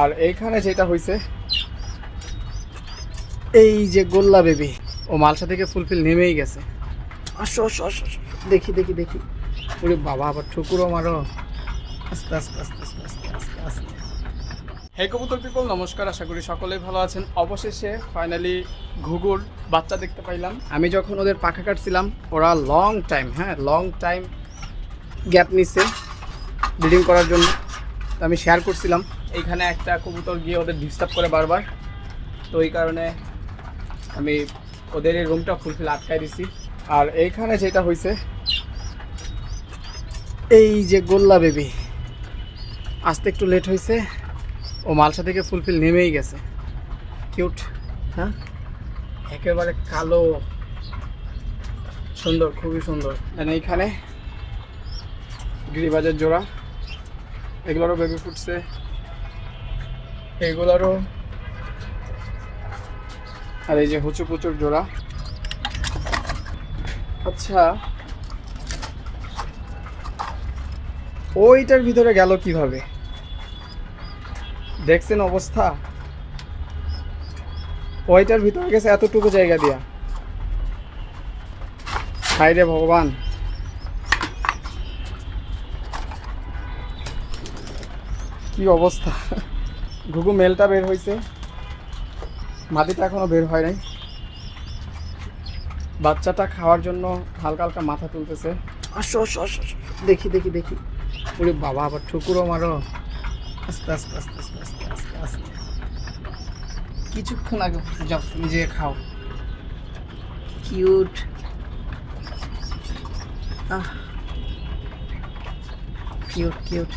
আর এইখানে যেটা হয়েছে এই যে গোল্লা বেবি ও মালসা থেকে ফুলফিল নেমেই গেছে। আসো আসো আসো। দেখি দেখি দেখি। ওরে বাবা আবার ঠুকুরও মারো। আস্তে আস্তে আস্তে আস্তে আস্তে আস্তে আস্তে। হে কবুতর পিপল নমস্কার আশা করি সকলেই ভালো আছেন। অবশেষে ফাইনালি ঘুঘুর বাচ্চা দেখতে পাইলাম। আমি যখন ওদের পাখা কাটছিলাম ওরা লং টাইম হ্যাঁ লং টাইম গ্যাপ নিচ্ছে ব্রিডিং করার জন্য। তো আমি শেয়ার করছিলাম। এইখানে একটা কবুতর গিয়ে ওদের ডিস্টার্ব করে বারবার। তো এই কারণে আমি ওদের এই রুমটা ফুলফিল আটকাই দিছি। আর এইখানে যেটা হয়েছে এই যে গোল্লা বেবি আসতে একটু লেট হয়েছে ও মালসা থেকে ফুলফিল নেমেই গেছে। কিউট হ্যাঁ? একেবারে কালো, সুন্দর, খুবই সুন্দর। এইখানে গিরিবাজের জোড়া। এগুলোরও বেবি ফুটছে। এগুলোরও। আর এই যে হুচু পুচুর জোড়া। আচ্ছা। ওইটার ভিতরে গেল কীভাবে? দেখছেন অবস্থা? ওইটার ভিতরে গেছে এতটুকু জায়গা দিয়া। হাই রে ভগবান। কি অবস্থা? ঘুঘু মেলটা বের হয়েছে মাটিটা এখনও বের হয় নাই। বাচ্চাটা খাওয়ার জন্য হালকা হালকা মাথা তুলতেছে। দেখি দেখি দেখি। ওরে বাবা, আবার ঠুকুরও মারো। আস্তে আস্তে আস্তে আস্তে আস্তে আস্তে আস্তে। কিছুক্ষণ আগে যাও, তুমি যেয়ে খাও। কিউট। Cute cute.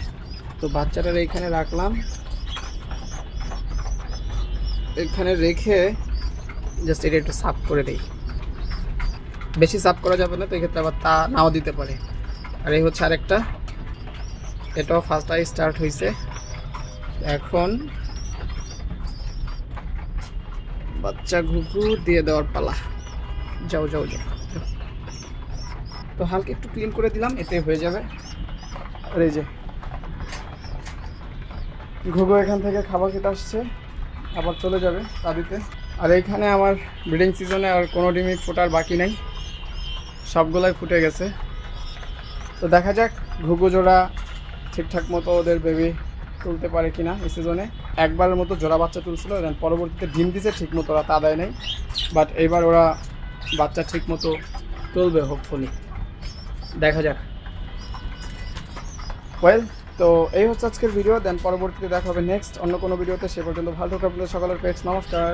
তো বাচ্চাটার এইখানে রাখলাম। এখানে রেখে জাস্ট এটা একটু সাফ করে দেই। বেশি সাফ করা যাবে না, তো এক্ষেত্রে আবার তা নাও দিতে পারে। আর এই হচ্ছে আরেকটা। এটাও ফার্স্ট আই স্টার্ট হয়েছে এখন বাচ্চা ঘুঘু দিয়ে দেওয়ার পালা। যাও যাও যাও। যাও। তো হালকা একটু ক্লিন করে দিলাম, এতে হয়ে যাবে। আর এই যে ঘুঘু এখান থেকে খাবার খেতে আসছে, আবার চলে যাবে তাদিতে। আর এইখানে আমার ব্রিডিং সিজনে আর কোনো ডিমই ফোটার বাকি নেই, সবগুলাই ফুটে গেছে। তো দেখা যাক ঘুঘু জোড়া ঠিকঠাক মতো ওদের বেবি তুলতে পারে কি না এই সিজনে একবারের মতো জোড়া বাচ্চা তুলছিল দেন পরবর্তীতে ডিম দিছে ঠিক মতো ওরা তা দেয় নাই। বাট এইবার ওরা বাচ্চা ঠিক মতো তুলবে হোপফুলি দেখা যাক। ওয়েল তো এই হচ্ছে আজকের ভিডিও দেন পরবর্তীতে দেখা হবে নেক্সট অন্য কোনো ভিডিওতে সে পর্যন্ত ভালো থাকবে সকলের পেটস, নমস্কার।